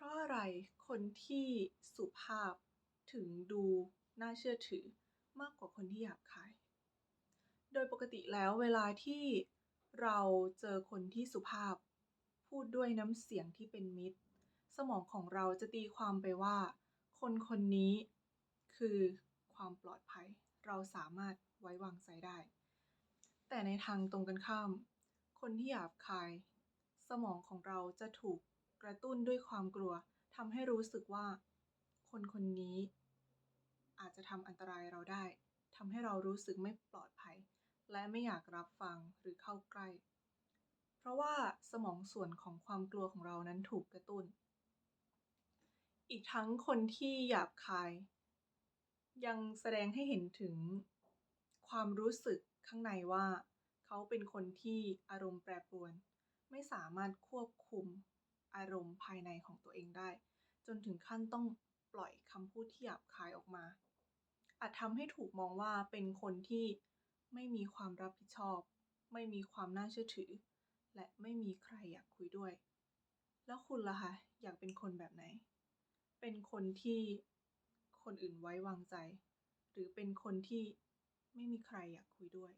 ราะอะไรคนที่สุภาพถึงดูน่าเชื่อถือมากกว่าคนที่หยาบคาย โดยปกติแล้วเวลาที่เราเจอคนที่สุภาพ พูดด้วยน้ำเสียงที่เป็นมิตร สมองของเราจะตีความไปว่า คนคนนี้คือความปลอดภัย เราสามารถไว้วางใจได้ แต่ในทางตรงกันข้าม คนที่หยาบคาย สมองของเราจะถูก กระตุ้นด้วยความกลัวทำให้รู้สึกว่า คนคนนี้ อาจจะทำอันตรายเราได้ทำให้เรารู้สึกไม่ปลอดภัย และไม่อยากรับฟังหรือเข้าใกล้ เพราะว่าสมองส่วนของความกลัวของเรานั้นถูกกระตุ้น อีกทั้งคนที่หยาบคาย ยังแสดงให้เห็นถึงความรู้สึกข้างในว่า เขาเป็นคนที่อารมณ์แปรปรวน ไม่สามารถควบคุม อารมณ์ภายในของตัวเองได้ จนถึงขั้นต้องปล่อยคำพูดที่หยาบคายออกมา อาจทำให้ถูกมองว่าเป็นคนที่ไม่มีความรับผิดชอบ ไม่มีความน่าเชื่อถือ และไม่มีใครอยากคุยด้วย แล้วคุณล่ะคะอยากเป็นคนแบบไหน เป็นคนที่คนอื่นไว้วางใจ หรือเป็นคนที่ไม่มีใครอยากคุยด้วย